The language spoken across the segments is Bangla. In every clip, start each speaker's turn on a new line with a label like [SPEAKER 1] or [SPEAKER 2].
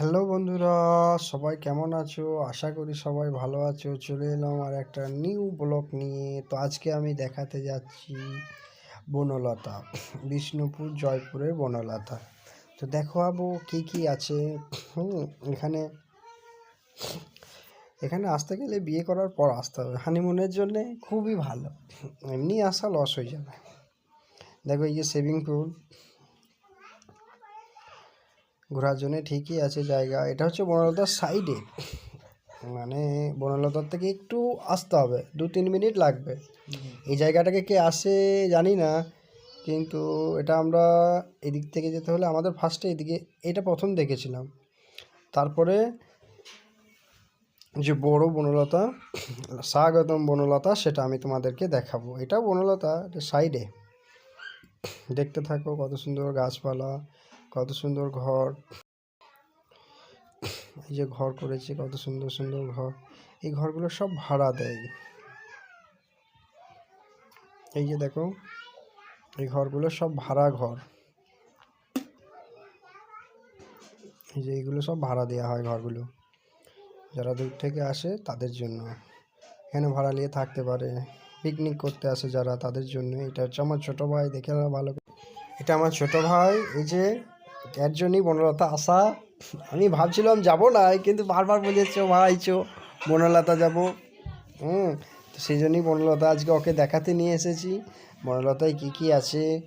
[SPEAKER 1] হ্যালো বন্ধুরা, সবাই কেমন আছো? আশা করি সবাই ভালো আছো। চলে এলাম আর একটা নিউ ব্লগ নিয়ে। তো আজকে আমি দেখাতে যাচ্ছি বনলতা, বিষ্ণুপুর, জয়পুরের বনলতা। তো দেখো আবু, কী কী আছে? হুম, এখানে এখানে আসতে গেলে বিয়ে করার পর আসতে হবে। হানিমুনের জন্যে খুবই ভালো। এমনি আসা লস হয়ে যাবে। দেখো এই যে সেভিং পুল ঘোরার জন্য ঠিকই আছে জায়গা। এটা হচ্ছে বনলতার সাইডে মানে বনলতার থেকে একটু আসতে হবে। দু তিন মিনিট লাগবে। এই জায়গাটাকে কে আসে জানি না। কিন্তু এটা আমরা এদিক থেকে যেতে হলে আমাদের ফার্স্টে এদিকে এটা প্রথম দেখেছিলাম। তারপরে যে বড় বনলতা, স্বাগতম বনলতা, সেটা আমি তোমাদেরকে দেখাবো। এটা বনলতা সাইডে দেখতে থাকো কত সুন্দর গাছপালা। কত সুন্দর ঘর। এই যে ঘর করেছে, কত সুন্দর সুন্দর ঘর। এই ঘরগুলো সব ভাড়া দেয়। এই যে দেখো, এই ঘরগুলো সব ভাড়া ঘর। এই যে এইগুলো সব ভাড়া দেওয়া হয় ঘরগুলো। যারা দূর থেকে আসে তাদের জন্য। এখানে ভাড়া নিয়ে থাকতে পারে? পিকনিক করতে আসে যারা তাদের জন্য। এটা হচ্ছে আমার ছোটো ভাই, দেখে ভালো এটা আমার ছোট ভাই, এই যে এর জন্যই বনলতা আসা। আমি ভাবছিলাম যাব না, কিন্তু বারবার বলেছ, ভাই, চো, বনলতা যাব। হুম, তো সেই জন্যই বনলতা আজকে ওকে দেখাতে নিয়ে এসেছি। বনলতায় কী কী আছে?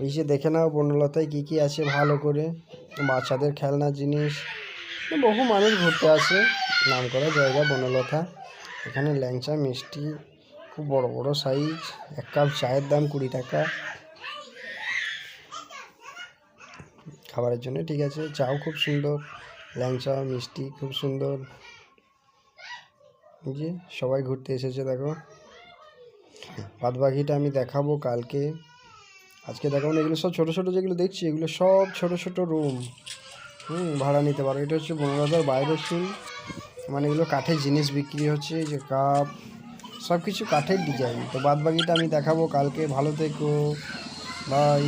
[SPEAKER 1] এই যে দেখে নাও বনলতায় কী কী আছে ভালো করে। বাচ্চাদের খেলনা জিনিস। বহু মানুষ ঘুরতে আসে। নাম করা জায়গা বনলতা। এখানে ল্যাংচা মিষ্টি, খুব বড় বড় সাইজ এক কাপ চায়ের দাম কুড়ি টাকা। খাবারের জন্য, ঠিক আছে? চাও খুব সুন্দর, ল্যাংচা, মিষ্টি খুব সুন্দর। যে সবাই ঘুরতে এসেছে, দেখো। বাদ বাকিটা আমি দেখাবো কালকে। আজকে দেখাবো না, এগুলো সব ছোটো ছোটো যেগুলো দেখছি, এগুলো সব ছোট ছোট রুম হুম, ভাড়া নিতে পারো। এটা হচ্ছে বনলতার বাইরের সিন মানে এগুলো কাঠের জিনিস বিক্রি হচ্ছে যে কাপ সব কিছু কাঠের ডিজাইন তো বাদ বাকিটা আমি দেখাবো কালকে। ভালো থেকো। বাই।